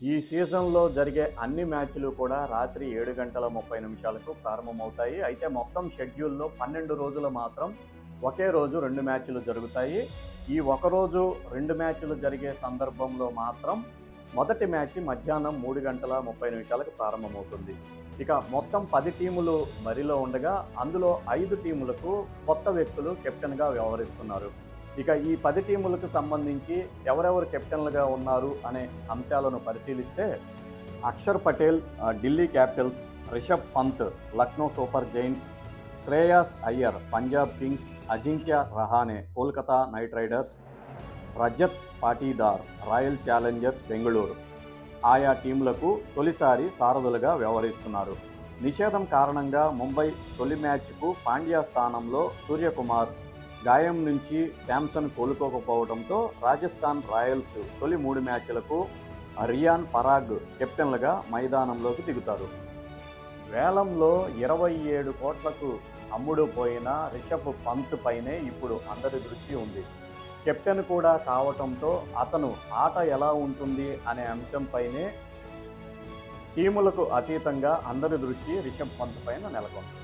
ఈ సీజన్లో జరిగే అన్ని మ్యాచ్లు కూడా రాత్రి ఏడు గంటల ముప్పై నిమిషాలకు ప్రారంభమవుతాయి. అయితే మొత్తం షెడ్యూల్లో పన్నెండు రోజులు మాత్రం ఒకే రోజు రెండు మ్యాచ్లు జరుగుతాయి. ఈ ఒకరోజు రెండు మ్యాచ్లు జరిగే సందర్భంలో మాత్రం మొదటి మ్యాచ్ మధ్యాహ్నం మూడు గంటల ముప్పై నిమిషాలకు ప్రారంభమవుతుంది. ఇక మొత్తం పది టీములు మరిలో ఉండగా అందులో ఐదు టీములకు కొత్త వ్యక్తులు కెప్టెన్గా వ్యవహరిస్తున్నారు. ఇక ఈ పది టీములకు సంబంధించి ఎవరెవరు కెప్టెన్లుగా ఉన్నారు అనే అంశాలను పరిశీలిస్తే Axar Patel Delhi Capitals Rishabh Pant Lucknow Super Giants Shreyas Iyer Punjab Kings Ajinkya Rahane Kolkata Knight Riders Rajat Patidar Royal Challengers Bengaluru ఆయా టీంలకు తొలిసారి సారథులుగా వ్యవహరిస్తున్నారు. నిషేధం కారణంగా ముంబై తొలి మ్యాచ్కు పాండ్యా స్థానంలో సూర్యకుమార్ గాయం నుంచి శాంసన్ కోలుకోకపోవడంతో రాజస్థాన్ రాయల్స్ తొలి మూడు మ్యాచ్లకు రియాన్ పరాగ్ కెప్టెన్లుగా మైదానంలోకి దిగుతారు. వేలంలో ఇరవై ఏడు కోట్లకు అమ్ముడు పోయిన రిషబ్ పంత్ పైనే ఇప్పుడు అందరి దృష్టి ఉంది. కెప్టెన్ కూడా కావటంతో అతను ఆట ఎలా ఉంటుంది అనే అంశంపైనే టీములకు అతీతంగా అందరి దృష్టి రిషబ్ పంత్ పైన నెలకొంది.